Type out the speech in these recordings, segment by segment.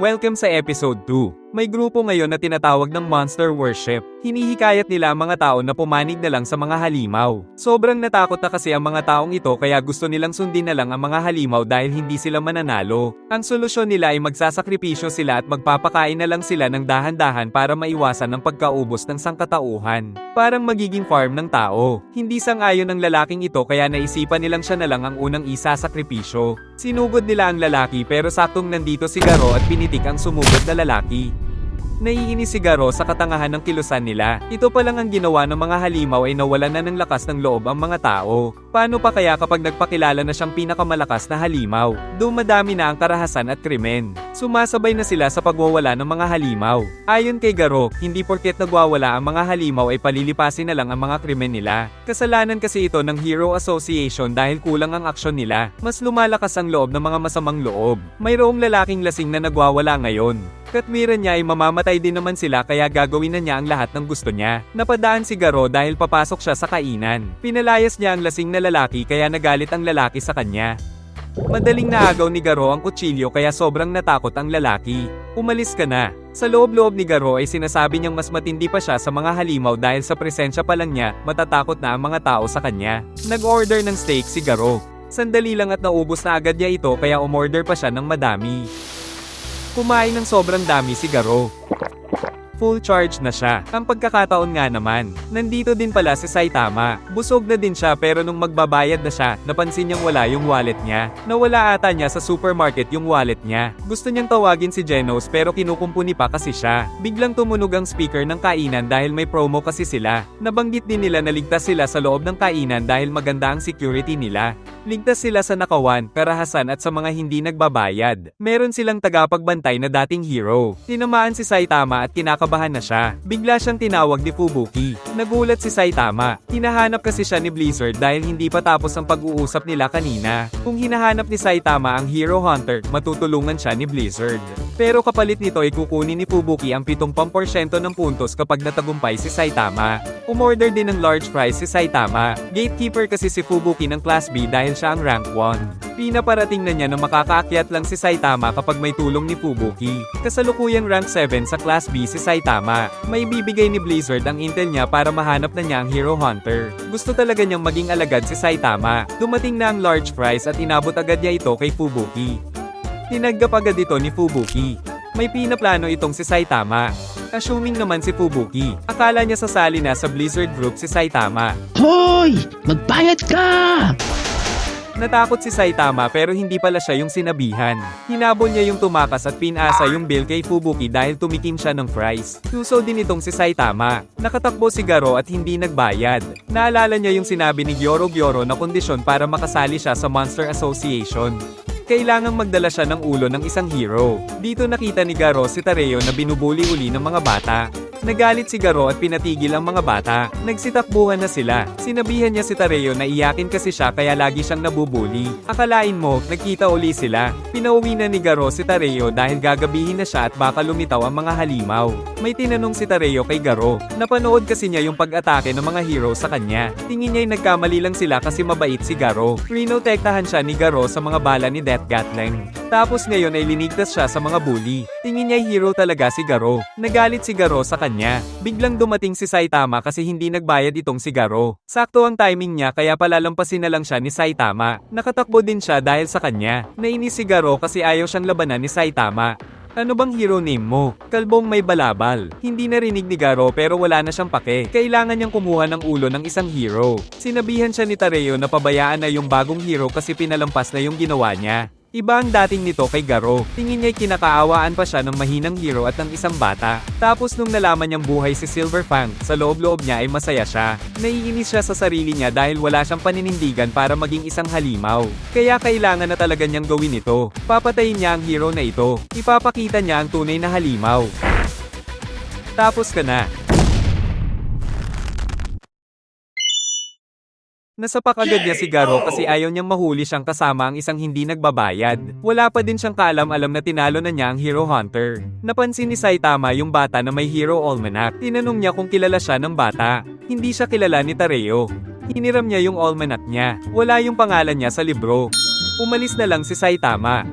Welcome sa episode 2. May grupo ngayon na tinatawag ng Monster Worship. Hinihikayat nila ang mga tao na pumanig na lang sa mga halimaw. Sobrang natakot na kasi ang mga taong ito kaya gusto nilang sundin na lang ang mga halimaw dahil hindi sila mananalo. Ang solusyon nila ay magsasakripisyo sila at magpapakain na lang sila ng dahan-dahan para maiwasan ang pagkaubos ng sangkatauhan. Parang magiging farm ng tao. Hindi sang-ayon ng lalaking ito kaya naisipan nilang siya na lang ang unang isasakripisyo. Sinugod nila ang lalaki pero saktong nandito si Garo at pinitik ang sumugod na lalaki. Naiinis si Garo sa katangahan ng kilusan nila. Ito pa lang ang ginawa ng mga halimaw ay nawalan na ng lakas ng loob ang mga tao. Paano pa kaya kapag nagpakilala na siyang pinakamalakas na halimaw? Dumadami na ang karahasan at krimen. Sumasabay na sila sa pagwawala ng mga halimaw. Ayon kay Garo, hindi porket nagwawala ang mga halimaw ay palilipasin na lang ang mga krimen nila. Kasalanan kasi ito ng Hero Association dahil kulang ang aksyon nila. Mas lumalakas ang loob ng mga masamang loob. Mayroong lalaking lasing na nagwawala ngayon. Katwiran niya ay mamamatay din naman sila kaya gagawin na niya ang lahat ng gusto niya. Napadaan si Garo dahil papasok siya sa kainan. Pinalayas niya ang lasing na lalaki kaya nagalit ang lalaki sa kanya. Madaling naagaw ni Garo ang kutsilyo kaya sobrang natakot ang lalaki. Umalis ka na. Sa loob-loob ni Garo ay sinasabi niyang mas matindi pa siya sa mga halimaw dahil sa presensya pa lang niya, matatakot na ang mga tao sa kanya. Nag-order ng steak si Garo. Sandali lang at naubos na agad niya ito kaya umorder pa siya ng madami. Kumain ng sobrang dami si Garo. Full charge na siya. Ang pagkakataon nga naman, nandito din pala si Saitama. Busog na din siya pero nung magbabayad na siya, napansin niyang wala yung wallet niya. Nawala ata niya sa supermarket yung wallet niya. Gusto niyang tawagin si Genos pero kinukumpuni pa kasi siya. Biglang tumunog ang speaker ng kainan dahil may promo kasi sila. Nabanggit din nila na ligtas sila sa loob ng kainan dahil maganda ang security nila. Ligtas sila sa nakawan, karahasan at sa mga hindi nagbabayad. Meron silang tagapagbantay na dating hero. Tinamaan si Saitama at kinakabahan na siya. Bigla siyang tinawag ni Fubuki. Nagulat si Saitama. Hinahanap kasi siya ni Blizzard dahil hindi pa tapos ang pag-uusap nila kanina. Kung hinahanap ni Saitama ang Hero Hunter, matutulungan siya ni Blizzard. Pero kapalit nito ay kukunin ni Fubuki ang 70% ng puntos kapag natagumpay si Saitama. Umorder din ng large prize si Saitama. Gatekeeper kasi si Fubuki ng Class B dahil siya ang rank 1. Pinaparating na niya na makakaakyat lang si Saitama kapag may tulong ni Fubuki. Kasalukuyang rank 7 sa Class B si Saitama. May bibigay ni Blizzard ang intel niya para mahanap na niya ang Hero Hunter. Gusto talaga niyang maging alagad si Saitama. Dumating na ang large prize at inabot agad niya ito kay Fubuki. Tinagap agad ito ni Fubuki. May pinaplano itong si Saitama. Assuming naman si Fubuki. Akala niya sasali na sa Blizzard Group si Saitama. Hoy! Magbayad ka! Natakot si Saitama pero hindi pala siya yung sinabihan. Hinabol niya yung tumakas at pinasa yung bill kay Fubuki dahil tumikim siya ng fries. Tuso din itong si Saitama. Nakatakbo si Garo at hindi nagbayad. Naalala niya yung sinabi ni Gyoro Gyoro na kondisyon para makasali siya sa Monster Association. Kailangang magdala siya ng ulo ng isang hero. Dito nakita ni Garo si Tareo na binubuli uli ng mga bata. Nagalit si Garo at pinatigil ang mga bata. Nagsitakbuhan na sila. Sinabihan niya si Tareo na iyakin kasi siya kaya lagi siyang nabubuli. Akalain mo, nagkita uli sila. Pinauwi na ni Garo si Tareo dahil gagabihin na siya at baka lumitaw ang mga halimaw. May tinanong si Tareo kay Garo. Napanood kasi niya yung pag-atake ng mga hero sa kanya. Tingin niya'y nagkamali lang sila kasi mabait si Garo. Rinotektahan siya ni Garo sa mga bala ni Death Gatling. Tapos ngayon ay linigtas siya sa mga bully. Tingin niya'y hero talaga si Garo. Nagalit si Garo sa kanya. Biglang dumating si Saitama kasi hindi nagbayad itong si Garo. Sakto ang timing niya kaya palalampasin na lang siya ni Saitama. Nakatakbo din siya dahil sa kanya. Nainis si Garo kasi ayaw siyang labanan ni Saitama. Ano bang hero name mo? Kalbong may balabal. Hindi narinig ni Garo pero wala na siyang pake. Kailangan niyang kumuha ng ulo ng isang hero. Sinabihan siya ni Tareo na pabayaan na yung bagong hero kasi pinalampas na yung ginawa niya. Iba ang dating nito kay Garo. Tingin niya'y kinakaawaan pa siya ng mahinang hero at ng isang bata. Tapos nung nalaman niyang buhay si Silver Fang, sa loob-loob niya ay masaya siya. Naiinis siya sa sarili niya dahil wala siyang paninindigan para maging isang halimaw. Kaya kailangan na talaga niyang gawin ito. Papatayin niya ang hero na ito. Ipapakita niya ang tunay na halimaw. Tapos ka na. Nasapak agad niya si Garo kasi ayaw niyang mahuli siyang kasama ang isang hindi nagbabayad. Wala pa din siyang kaalam-alam na tinalo na niya ang Hero Hunter. Napansin ni Saitama yung bata na may Hero Almanac. Tinanong niya kung kilala siya ng bata. Hindi siya kilala ni Tareo. Hiniram niya yung almanac niya. Wala yung pangalan niya sa libro. Umalis na lang si Saitama.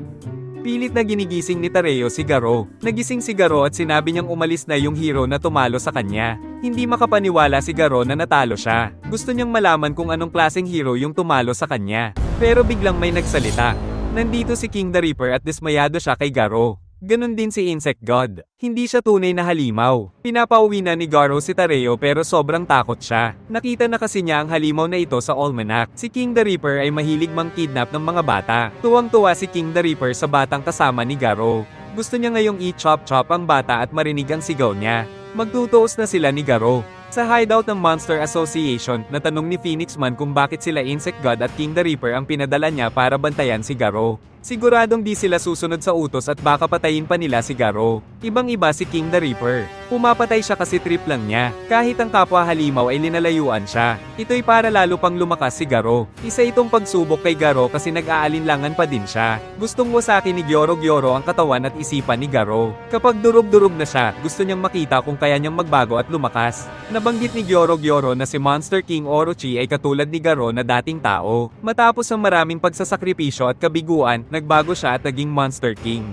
Pilit na ginigising ni Tareo si Garo. Nagising si Garo at sinabi niyang umalis na yung hero na tumalo sa kanya. Hindi makapaniwala si Garo na natalo siya. Gusto niyang malaman kung anong klaseng hero yung tumalo sa kanya. Pero biglang may nagsalita. Nandito si King the Reaper at dismayado siya kay Garo. Ganon din si Insect God. Hindi siya tunay na halimaw. Pinapauwi na ni Garo si Tareo pero sobrang takot siya. Nakita na kasi niya ang halimaw na ito sa Almanac. Si King the Reaper ay mahilig mang kidnap ng mga bata. Tuwang-tuwa si King the Reaper sa batang kasama ni Garo. Gusto niya ngayong i-chop-chop ang bata at marinig ang sigaw niya. Magtutuos na sila ni Garo. Sa hideout ng Monster Association, natanong ni Phoenix Man kung bakit sila Insect God at King the Reaper ang pinadala niya para bantayan si Garo. Siguradong di sila susunod sa utos at baka patayin pa nila si Garo. Ibang-iba si King the Reaper. Pumapatay siya kasi trip lang niya. Kahit ang kapwa halimaw ay linalayuan siya. Ito'y para lalo pang lumakas si Garo. Isa itong pagsubok kay Garo kasi nag-aalinlangan pa din siya. Gustong wasaki ni Gyoro Gyoro ang katawan at isipan ni Garo. Kapag durog-durog na siya, gusto niyang makita kung kaya niyang magbago at lumakas. Nabanggit ni Gyoro Gyoro na si Monster King Orochi ay katulad ni Garo na dating tao. Matapos ang maraming pagsasakripisyo at kabiguan, nagbago siya at naging Monster King.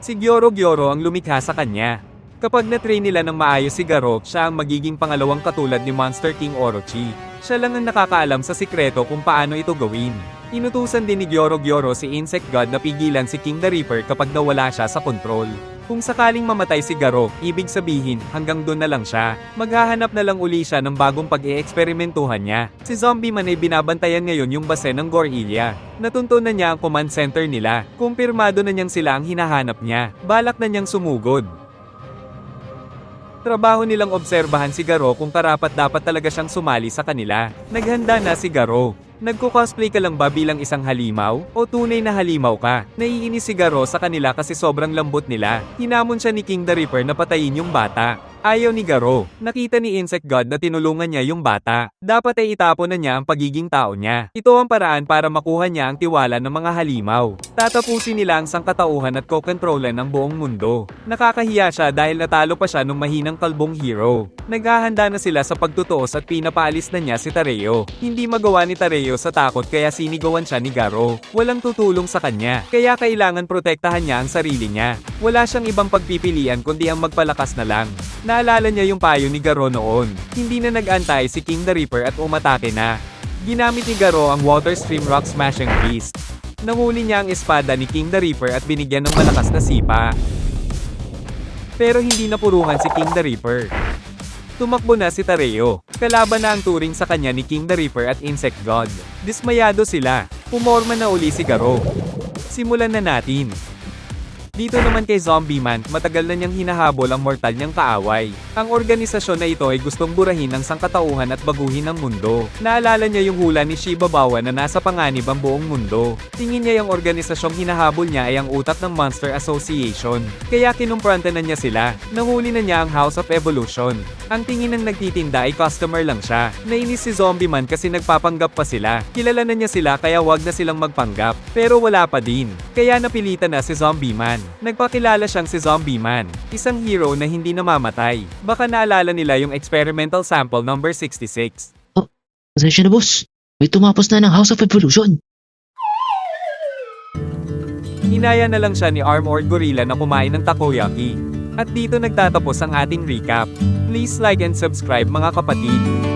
Si Gyoro Gyoro ang lumikha sa kanya. Kapag na-train nila ng maayos si Garo, siya ang magiging pangalawang katulad ni Monster King Orochi. Siya lang ang nakakaalam sa sikreto kung paano ito gawin. Inutusan din ni Gyoro Gyoro si Insect God na pigilan si King the Reaper kapag nawala siya sa kontrol. Kung sakaling mamatay si Garo, ibig sabihin, hanggang doon na lang siya. Maghahanap na lang uli siya ng bagong pag-eeksperimentuhan niya. Si Zombie Man ay binabantayan ngayon yung base ng Gorillia. Natuntunan niya ang command center nila. Kumpirmado na niyang sila ang hinahanap niya. Balak na niyang sumugod. Trabaho nilang obserbahan si Garo kung karapat dapat talaga siyang sumali sa kanila. Naghanda na si Garo. Nagko-cosplay ka lang ba bilang isang halimaw? O tunay na halimaw ka? Naiinis si Garo sa kanila kasi sobrang lambot nila. Hinamon siya ni King the Reaper na patayin yung bata. Ayaw ni Garo. Nakita ni Insect God na tinulungan niya yung bata. Dapat ay itapon na niya ang pagiging tao niya. Ito ang paraan para makuha niya ang tiwala ng mga halimaw. Tatapusin nila ang sangkatauhan at kokontrolan ng buong mundo. Nakakahiya siya dahil natalo pa siya nung mahinang kalbong hero. Naghahanda na sila sa pagtutuos at pinapaalis na niya si Tareo. Hindi magawa ni Tareo sa takot kaya sinigawan siya ni Garo. Walang tutulong sa kanya, kaya kailangan protektahan niya ang sarili niya. Wala siyang ibang pagpipilian kundi ang magpalakas na lang. Naalala niya yung payo ni Garo noon. Hindi na nag-antay si King the Reaper at umatake na. Ginamit ni Garo ang Water Stream Rock Smashing Beast. Nahuli niya ang espada ni King the Reaper at binigyan ng malakas na sipa. Pero hindi napuruhan si King the Reaper. Tumakbo na si Tareo. Kalaban na ang turing sa kanya ni King the Reaper at Insect God. Dismayado sila. Pumorma na uli si Garo. Simulan na natin. Dito naman kay Zombie Man, matagal na niyang hinahabol ang mortal niyang kaaway. Ang organisasyon na ito ay gustong burahin ang sangkatauhan at baguhin ang mundo. Naalala niya yung hula ni Shiba Bawa na nasa panganib ang buong mundo. Tingin niya yung organisasyong hinahabol niya ay ang utak ng Monster Association. Kaya kinumpranta na niya sila. Nahuli na niya ang House of Evolution. Ang tingin ng nagtitinda ay customer lang siya. Nainis si Zombie Man kasi nagpapanggap pa sila. Kilala na niya sila kaya wag na silang magpanggap. Pero wala pa din. Kaya napilitan na si Zombie Man. Nagpakilala siyang si Zombie Man. Isang hero na hindi namamatay. Baka naalala nila yung experimental sample number 66. Pasensya na boss. May tumapos na ng House of Evolution. Hinaya na lang siya ni Armored Gorilla na kumain ng takoyaki. At dito nagtatapos ang ating recap. Please like and subscribe mga kapatid.